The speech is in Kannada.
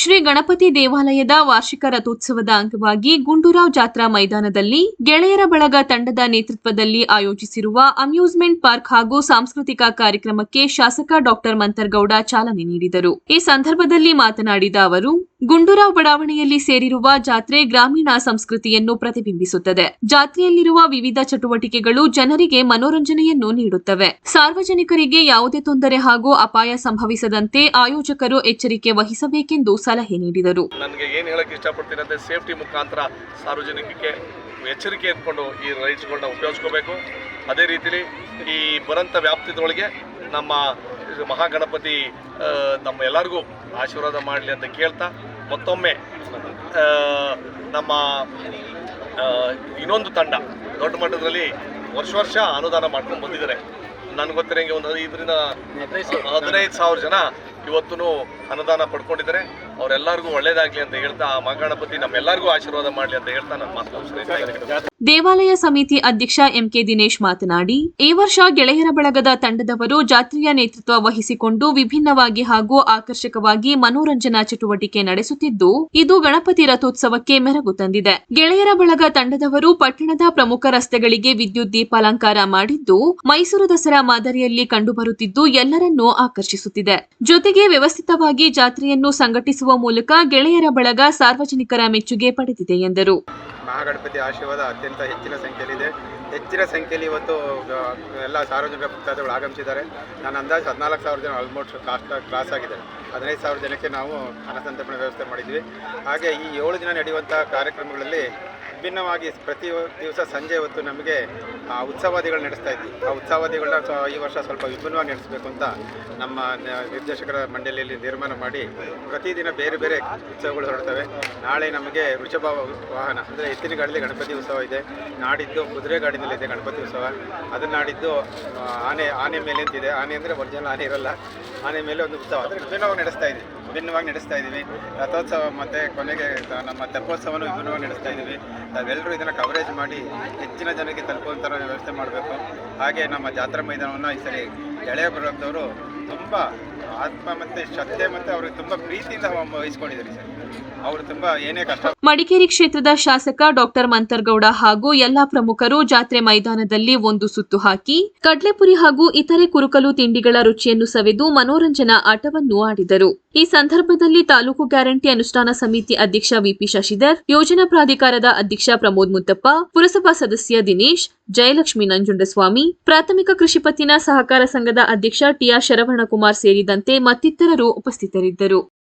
ಶ್ರೀ ಗಣಪತಿ ದೇವಾಲಯದ ವಾರ್ಷಿಕ ರಥೋತ್ಸವದ ಅಂಗವಾಗಿ ಗುಂಡೂರಾವ್ ಜಾತ್ರಾ ಮೈದಾನದಲ್ಲಿ ಗೆಳೆಯರ ಬಳಗ ತಂಡದ ನೇತೃತ್ವದಲ್ಲಿ ಆಯೋಜಿಸಿರುವ ಅಮ್ಯೂಸ್ಮೆಂಟ್ ಪಾರ್ಕ್ ಹಾಗೂ ಸಾಂಸ್ಕೃತಿಕ ಕಾರ್ಯಕ್ರಮಕ್ಕೆ ಶಾಸಕ ಡಾಕ್ಟರ್ ಮಂತರ್ಗೌಡ ಚಾಲನೆ ನೀಡಿದರು. ಈ ಸಂದರ್ಭದಲ್ಲಿ ಮಾತನಾಡಿದ ಅವರು ಗುಂಡೂರಾವ್ ಬಡಾವಣೆಯಲ್ಲಿ ಸೇರಿರುವ ಜಾತ್ರೆ ಗ್ರಾಮೀಣ ಸಂಸ್ಕೃತಿಯನ್ನು ಪ್ರತಿಬಿಂಬಿಸುತ್ತದೆ. ಜಾತ್ರೆಯಲ್ಲಿರುವ ವಿವಿಧ ಚಟುವಟಿಕೆಗಳು ಜನರಿಗೆ ಮನೋರಂಜನೆಯನ್ನು ನೀಡುತ್ತವೆ. ಸಾರ್ವಜನಿಕರಿಗೆ ಯಾವುದೇ ತೊಂದರೆ ಹಾಗೂ ಅಪಾಯ ಸಂಭವಿಸದಂತೆ ಆಯೋಜಕರು ಎಚ್ಚರಿಕೆ ವಹಿಸಬೇಕೆಂದು ಸಲಹೆ ನೀಡಿದರು. ನನಗೆ ಏನು ಹೇಳಕ್ಕೆ ಇಷ್ಟಪಡ್ತೀನಿ ಅಂದರೆ ಸೇಫ್ಟಿ ಮುಖಾಂತರ ಸಾರ್ವಜನಿಕರಿಗೆ ಎಚ್ಚರಿಕೆ ಇಟ್ಕೊಂಡು ಈ ರೈಟ್ಸ್ಗಳನ್ನ ಉಪಯೋಗಿಸ್ಕೋಬೇಕು. ಅದೇ ರೀತಿಲಿ ಈ ಬರಂತ ವ್ಯಾಪ್ತಿದೊಳಗೆ ನಮ್ಮ ಮಹಾಗಣಪತಿ ನಮ್ಮ ಎಲ್ಲರಿಗೂ ಆಶೀರ್ವಾದ ಮಾಡಲಿ ಅಂತ ಕೇಳ್ತಾ ಮತ್ತೊಮ್ಮೆ ನಮ್ಮ ಇನ್ನೊಂದು ತಂಡ ದೊಡ್ಡ ಮಟ್ಟದಲ್ಲಿ ವರ್ಷ ವರ್ಷ ಅನುದಾನ ಮಾಡ್ಕೊಂಡು ಬಂದಿದ್ದಾರೆ. ನನಗೆ ಗೊತ್ತಿರೋಂಗೆ ಒಂದು ಹದಿನೈದರಿಂದ ಹದಿನೈದು ಸಾವಿರ ಜನ ಇವತ್ತು ಅನುದಾನ ಪಡ್ಕೊಂಡಿದ್ದಾರೆ. ಅವರೆಲ್ಲರಿಗೂ ಒಳ್ಳೇದಾಗ್ಲಿ ಅಂತ ಹೇಳ್ತಾ ಆ ಮಹಾಗಣಪತಿ ನಮ್ಮೆಲ್ಲರಿಗೂ ಆಶೀರ್ವಾದ ಮಾಡಲಿ ಅಂತ ಹೇಳ್ತಾ ನನ್ನ ಮಾತು. ದೇವಾಲಯ ಸಮಿತಿ ಅಧ್ಯಕ್ಷ ಎಂಕೆ ದಿನೇಶ್ ಮಾತನಾಡಿ, ಈ ವರ್ಷ ಗೆಳೆಯರ ಬಳಗದ ತಂಡದವರು ಜಾತ್ರೆಯ ನೇತೃತ್ವ ವಹಿಸಿಕೊಂಡು ವಿಭಿನ್ನವಾಗಿ ಹಾಗೂ ಆಕರ್ಷಕವಾಗಿ ಮನೋರಂಜನಾ ಚಟುವಟಿಕೆ ನಡೆಸುತ್ತಿದ್ದು, ಇದು ಗಣಪತಿ ರಥೋತ್ಸವಕ್ಕೆ ಮೆರಗು ತಂದಿದೆ. ಗೆಳೆಯರ ಬಳಗ ತಂಡದವರು ಪಟ್ಟಣದ ಪ್ರಮುಖ ರಸ್ತೆಗಳಿಗೆ ವಿದ್ಯುತ್ ದೀಪಾಲಂಕಾರ ಮಾಡಿದ್ದು, ಮೈಸೂರು ದಸರಾ ಮಾದರಿಯಲ್ಲಿ ಕಂಡುಬರುತ್ತಿದ್ದು ಎಲ್ಲರನ್ನೂ ಆಕರ್ಷಿಸುತ್ತಿದೆ. ಜೊತೆಗೆ ವ್ಯವಸ್ಥಿತವಾಗಿ ಜಾತ್ರೆಯನ್ನು ಸಂಘಟಿಸುವ ಮೂಲಕ ಗೆಳೆಯರ ಬಳಗ ಸಾರ್ವಜನಿಕರ ಮೆಚ್ಚುಗೆ ಪಡೆದಿದೆ ಎಂದರು. ಮಹಾಗಣಪತಿ ಆಶೀರ್ವಾದ ಅತ್ಯಂತ ಹೆಚ್ಚಿನ ಸಂಖ್ಯೆಯಲ್ಲಿದೆ. ಹೆಚ್ಚಿನ ಸಂಖ್ಯೆಯಲ್ಲಿ ಇವತ್ತು ಎಲ್ಲ ಸಾರ್ವಜನಿಕ ಭಕ್ತಾದಿಗಳು ಆಗಮಿಸಿದ್ದಾರೆ. ನಾನು ಅಂದಾಜು ಹದಿನಾಲ್ಕು ಸಾವಿರ ಜನ ಆಲ್ಮೋಸ್ಟ್ ಕಾಸ್ಟ್ ಕ್ರಾಸ್ ಆಗಿದೆ. ಹದಿನೈದು ಸಾವಿರ ಜನಕ್ಕೆ ನಾವು ಅನ್ನಸಂತರ್ಪಣೆ ವ್ಯವಸ್ಥೆ ಮಾಡಿದ್ವಿ ಹಾಗೆ ಈ ಏಳು ದಿನ ನಡೆಯುವಂಥ ಕಾರ್ಯಕ್ರಮಗಳಲ್ಲಿ ವಿಭಿನ್ನವಾಗಿ ಪ್ರತಿ ದಿವಸ ಸಂಜೆ ಹೊತ್ತು ನಮಗೆ ಉತ್ಸವಾದಿಗಳು ನಡೆಸ್ತಾ ಇದ್ವಿ. ಆ ಉತ್ಸವಾದಿಗಳನ್ನ ಸ್ವ- ಈ ವರ್ಷ ಸ್ವಲ್ಪ ವಿಭಿನ್ನವಾಗಿ ನಡೆಸಬೇಕು ಅಂತ ನಮ್ಮ ನಿರ್ದೇಶಕರ ಮಂಡಳಿಯಲ್ಲಿ ನಿರ್ಮಾಣ ಮಾಡಿ ಪ್ರತಿದಿನ ಬೇರೆ ಬೇರೆ ಉತ್ಸವಗಳು ಹೊರಡ್ತವೆ. ನಾಳೆ ನಮಗೆ ವೃಷಭ ವಾಹನ, ಅಂದರೆ ಎತ್ತಿನ ಗಾಡಿಯಲ್ಲಿ ಗಣಪತಿ ಉತ್ಸವ ಇದೆ. ನಾಡಿದ್ದು ಕುದುರೆ ಗಾಡಿನಲ್ಲಿದೆ ಗಣಪತಿ ಉತ್ಸವ. ಅದನ್ನ ನಾಡಿದ್ದು ಆನೆ ಆನೆ ಮೇಲೆ ಅಂತಿದೆ ಆನೆ ಅಂದರೆ ಒರಿಜಿನಲ್ ಆನೆ ಇರಲ್ಲ. ಆನೆ ಮೇಲೆ ಒಂದು ಉತ್ಸವ. ಅಂದರೆ ವಿಭಿನ್ನವಾಗಿ ನಡೆಸ್ತಾ ಇದ್ದೀವಿ ವಿಭಿನ್ನವಾಗಿ ನಡೆಸ್ತಾ ಇದ್ದೀವಿ. ರಥೋತ್ಸವ ಮತ್ತು ಕೊನೆಗೆ ನಮ್ಮ ತೆಪ್ಪೋತ್ಸವನೂ ವಿಭಿನ್ನವಾಗಿ ನಡೆಸ್ತಾ ಇದ್ದೀವಿ. ನಾವೆಲ್ಲರೂ ಇದನ್ನು ಕವರೇಜ್ ಮಾಡಿ ಹೆಚ್ಚಿನ ಜನಕ್ಕೆ ತಲುಪುವಂಥ ವ್ಯವಸ್ಥೆ ಮಾಡಬೇಕು. ಹಾಗೆ ನಮ್ಮ ಜಾತ್ರಾ ಮೈದಾನವನ್ನು ಈ ಸರಿ ಎಳೆಯ ಬರೋದವರು ತುಂಬ ಆತ್ಮ ಮತ್ತೆ ಶ್ರದ್ಧೆ ಮತ್ತೆ ಅವ್ರಿಗೆ ತುಂಬಾ ಪ್ರೀತಿಯಿಂದ ವಹಿಸ್ಕೊಂಡಿದ್ದಾರೆ ಸರ್. ಅವರು ತುಂಬ ಏನೇ ಕಷ್ಟ ಮಡಿಕೇರಿ ಕ್ಷೇತ್ರದ ಶಾಸಕ ಡಾಕ್ಟರ್ ಮಂತರ್ಗೌಡ ಹಾಗೂ ಎಲ್ಲಾ ಪ್ರಮುಖರು ಜಾತ್ರೆ ಮೈದಾನದಲ್ಲಿ ಒಂದು ಸುತ್ತು ಹಾಕಿ, ಕಡ್ಲೆಪುರಿ ಹಾಗೂ ಇತರೆ ಕುರುಕಲು ತಿಂಡಿಗಳ ರುಚಿಯನ್ನು ಸವೆದು ಮನೋರಂಜನಾ ಆಟವನ್ನು ಆಡಿದರು. ಈ ಸಂದರ್ಭದಲ್ಲಿ ತಾಲೂಕು ಗ್ಯಾರಂಟಿ ಅನುಷ್ಠಾನ ಸಮಿತಿ ಅಧ್ಯಕ್ಷ ವಿಪಿ ಶಶಿಧರ್, ಯೋಜನಾ ಪ್ರಾಧಿಕಾರದ ಅಧ್ಯಕ್ಷ ಪ್ರಮೋದ್ ಮುತ್ತಪ್ಪ, ಪುರಸಭಾ ಸದಸ್ಯ ದಿನೇಶ್ ಜಯಲಕ್ಷ್ಮಿ ನಂಜುಂಡಸ್ವಾಮಿ ಪ್ರಾಥಮಿಕ ಕೃಷಿ ಪತ್ತಿನ ಸಹಕಾರ ಸಂಘದ ಅಧ್ಯಕ್ಷ ಟಿಆರ್ ಶರವಣಕುಮಾರ್ ಸೇರಿದಂತೆ ಮತ್ತಿತರರು ಉಪಸ್ಥಿತರಿದ್ದರು.